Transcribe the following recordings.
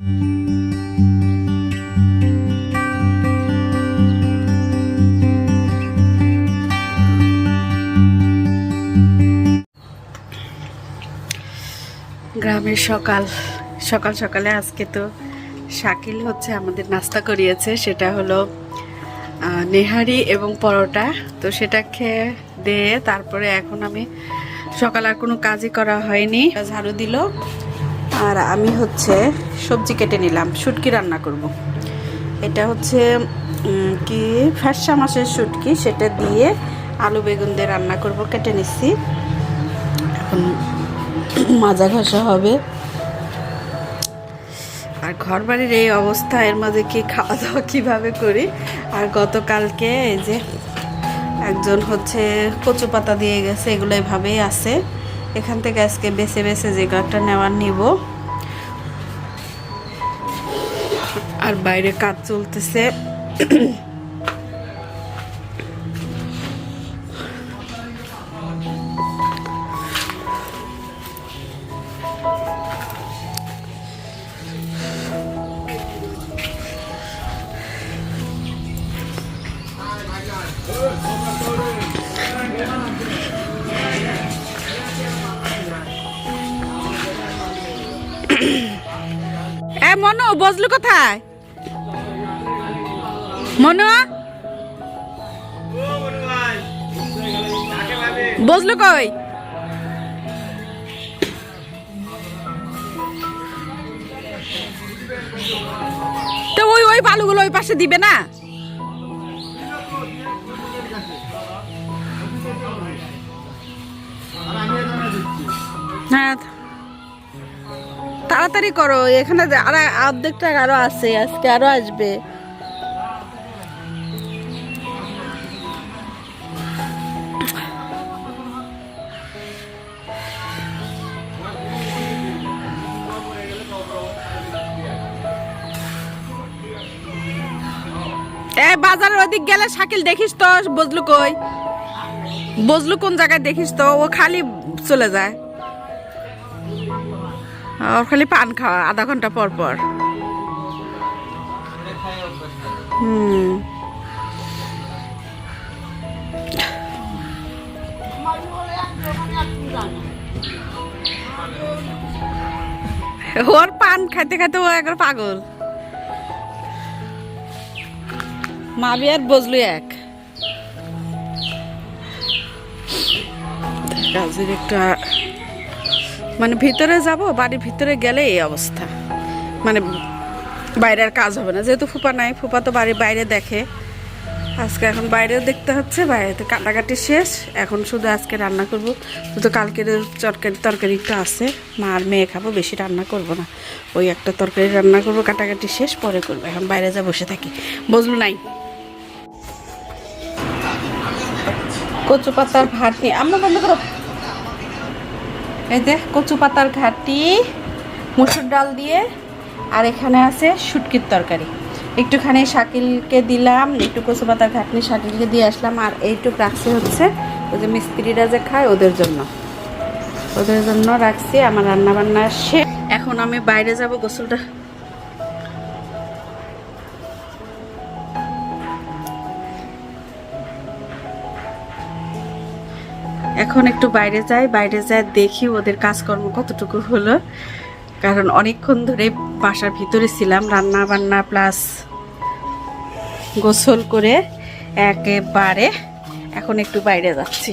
গ্রামের সকাল সকাল সকালে আজকে তো শাকিল হচ্ছে আমাদের নাস্তা করিয়েছে, সেটা হলো নেহারি এবং পরোটা। তো সেটা খেয়ে দিয়ে তারপরে এখন আমি সকাল আর কোনো কাজই করা হয়নি। ঝাড়ু দিল আর আমি হচ্ছে সবজি কেটে নিলাম, শুটকি রান্না করব। এটা হচ্ছে কি ফ্যাসা মাছের শুটকি, সেটা দিয়ে আলু বেগুন দিয়ে রান্না করব, কেটে নিচ্ছি। এখন মাজা ঘষা হবে। আর ঘর বাড়ির এই অবস্থা, এর মাঝে কি খাওয়া দাওয়া কীভাবে করি? আর গতকালকে এই যে একজন হচ্ছে কচু পাতা দিয়ে গেছে, এগুলো এভাবেই আছে। এখান থেকে আজকে বেছে বেছে যে গাছটা নেওয়ার নিব। আর বাইরে কাজ চলতেছে। এ মনো বজলু কোথায়? মনো বজলু কই? তো ওই ওই বালুগুলো ওই পাশে দিবে না? হ্যাঁ তাড়াতাড়ি করো, এখানে আর অর্ধেকটা আরও আছে, আজকে আরও আসবে। ওদিক গেলে শাকিল দেখিস তো, বজলু কই? বজলু কোন জায়গায় দেখিস তো, ও খালি চলে যায়। ওর খালি পান খাওয়া, আধা ঘণ্টা পর পর। হুম। ওর পান খাইতে খাইতে ও একবার পাগল। মাবি আর বজলু এক। কাজের একটা মানে ভিতরে যাব, বাড়ির ভিতরে গেলে এই অবস্থা। মানে বাইরের কাজ হবে না, যেহেতু ফুপা নাই, ফুপা তো বাড়ির বাইরে দেখে। আজকে এখন বাইরেও দেখতে হচ্ছে বাইরেতে কাটাকাটি শেষ। এখন শুধু আজকে রান্না করব। শুধু কালকের তরকারি তরকারি একটু আছে। মা আর মেয়ে খাব, বেশি রান্না করব না। ওই একটা তরকারি রান্না করব, কাটাকাটি শেষ, পরে করব। এখন বাইরে যা বসে থাকি। বুঝলো নাই। কচু পাতার ঘাটনি আমরা বন্ধ করো। এই যে কচু পাতার ঘাটি মুসুর ডাল দিয়ে, আর এখানে আছে শুটকির তরকারি। একটুখানি শাকিলকে দিলাম, একটু কচু পাতার ঘাটনি শাকিলকে দিয়ে আসলাম, আর এইটুক রাখছি হচ্ছে ওই যে মিস্ত্রিরা যে খায় ওদের জন্য। ওদের জন্য রাখছি, আমার রান্না বান্না শেষ। এখন আমি বাইরে যাব গোসলটা। এখন একটু বাইরে যাই বাইরে যাই দেখি ওদের কাজকর্ম কতটুকু হলো। কারণ অনেকক্ষণ ধরে বাসার ভিতরে ছিলাম রান্না বান্না প্লাস গোসল করে একেবারে এখন একটু বাইরে যাচ্ছি।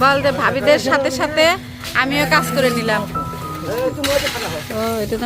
বল যে ভাবিদের সাথে সাথে আমিও কাজ করে নিলাম। ও এটা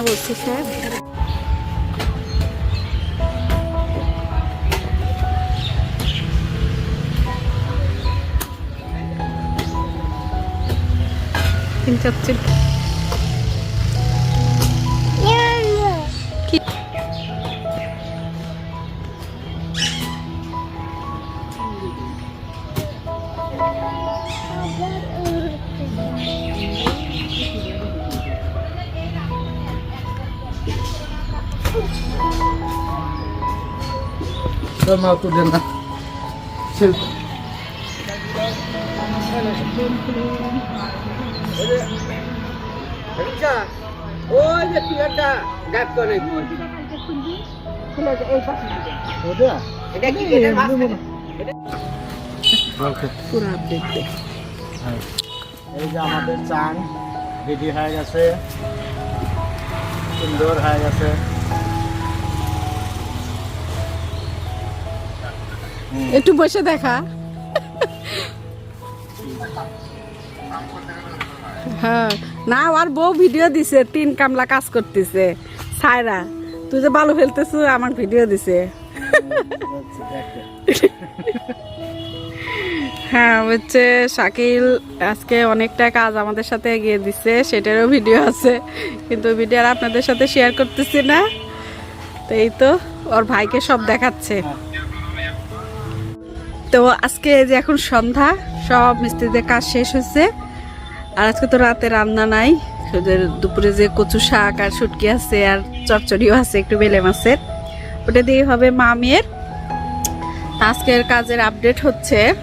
মা তুলে না ওই যে পিলারটা গাছ করে এটা কি পুরো আপডেট দে হ্যাঁ। এই যে আমাদের চাং রেডি হয়ে গেছে সুন্দর হয়ে গেছে একটু বসে দেখা। হ্যাঁ না আমার বউ ভিডিও দিছে, তিন কামলা কাজ করতেছে। সায়রা, তুই যে ভালো ফেলতেছ, আমার ভিডিও দিছে। হ্যাঁ হচ্ছে শাকিল আজকে অনেকটা কাজ আমাদের সাথে এগিয়ে দিচ্ছে সেটারও ভিডিও আছে। কিন্তু ভিডিও আর আপনাদের সাথে শেয়ার করতেছি না। তো এই তো, ওর ভাইকে সব দেখাচ্ছে। তো আজকে যে এখন সন্ধ্যা, সব মিস্ত্রিদের কাজ শেষ হয়েছে। আর আজকে তো রাতে রান্না নাই। শুধু দুপুরে যে কচু শাক আর শুটকি আছে আর চচ্চড়িও আছে, একটু বেলে মাছের। ওটা দিয়ে হবে মামের আজকের কাজের আপডেট হচ্ছে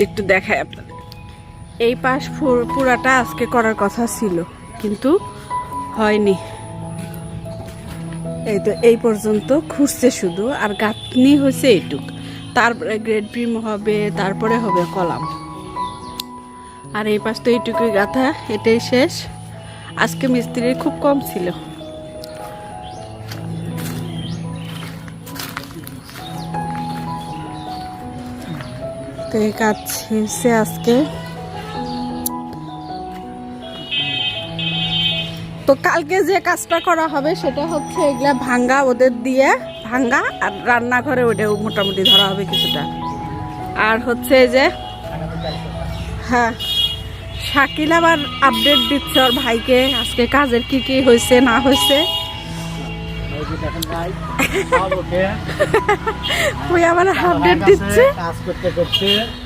একটু দেখায় আপনাদের। এই পাশ পুর- পুরাটা আজকে করার কথা ছিল, কিন্তু হয়নি। এই তো এই পর্যন্ত খুঁজছে শুধু, আর গাঁথনি হয়েছে এইটুক। তারপরে গ্রেড প্রিম হবে, তারপরে হবে কলাম। আর এই পাশ তো এইটুকুই গাঁথা, এটাই শেষ। আজকে মিস্ত্রি খুব কম ছিল। তো এই কাজ শেষে আজকে। তো কালকে যে কাজটা করা হবে সেটা হচ্ছে এগুলা ভাঙ্গা ওদের দিয়ে ভাঙ্গা আর রান্নাঘরে ওটাও মোটামুটি ধরা হবে কিছুটা। আর হচ্ছে এই যে হ্যাঁ শাকিল আবার আপডেট দিচ্ছে ওর ভাইকে আজকে কাজের কি কি হয়েছে না হয়েছে। ওই আবার আপডেট দিচ্ছে। কাজ করতে করতে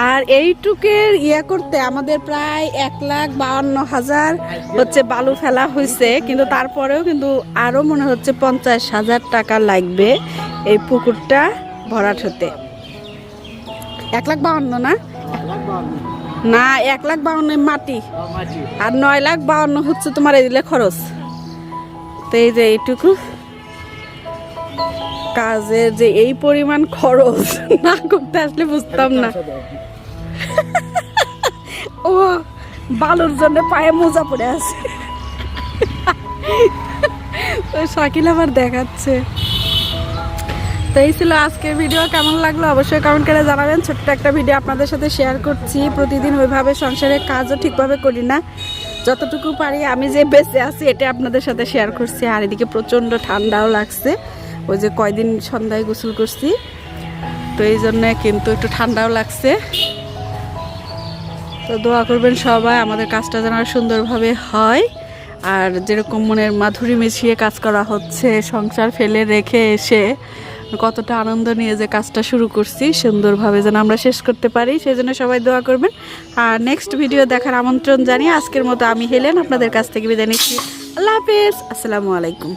আর এইটুকের ইয়ে করতে আমাদের প্রায় এক লাখ বাউন্ন হাজার হচ্ছে বালু ফেলা হয়েছে কিন্তু তারপরেও কিন্তু আরও মনে হচ্ছে পঞ্চাশ হাজার টাকা লাগবে এই পুকুরটা ভরাট হতে। এক লাখ বাউন্ন না? না, এক লাখ বাউন্ন মাটি। আর নয় লাখ বাউন্ন হচ্ছে তোমার এই দিলে খরচ। তো এই যে এইটুকু। কাজের যে এই পরিমাণ খরচ না করতে আসলে বুঝতাম না। ও, বালুর জন্য পায়ে মোজা পড়ে আছে। শাকিল আবার দেখাচ্ছে। তো এই ছিল আজকের ভিডিও, কেমন লাগল অবশ্যই কমেন্ট করে জানাবেন। ছোট্ট একটা ভিডিও আপনাদের সাথে শেয়ার করছি। প্রতিদিন ওইভাবে সংসারের কাজও ঠিকভাবে করি না। যতটুকু পারি আমি যে বেঁচে আছি এটা আপনাদের সাথে শেয়ার করছি। আর এদিকে প্রচণ্ড ঠান্ডাও লাগছে। ওই যে কয়দিন সন্ধ্যায় গোসল করছি। তো এই জন্য কিন্তু একটু ঠান্ডাও লাগছে। তো দোয়া করবেন সবাই, আমাদের কাজটা যেন সুন্দরভাবে হয়। আর যেরকম মনের মাধুরী মিশিয়ে কাজ করা হচ্ছে, সংসার ফেলে রেখে এসে কতটা আনন্দ নিয়ে যে কাজটা শুরু করছি, সুন্দরভাবে যেন আমরা শেষ করতে পারি, সেই জন্য সবাই দোয়া করবেন। আর নেক্সট ভিডিও দেখার আমন্ত্রণ জানিয়ে আজকের মতো আমি, হেলেন, আপনাদের কাছ থেকে বিদায় নিচ্ছি। আল্লাহ হাফিজ, আসসালামু আলাইকুম।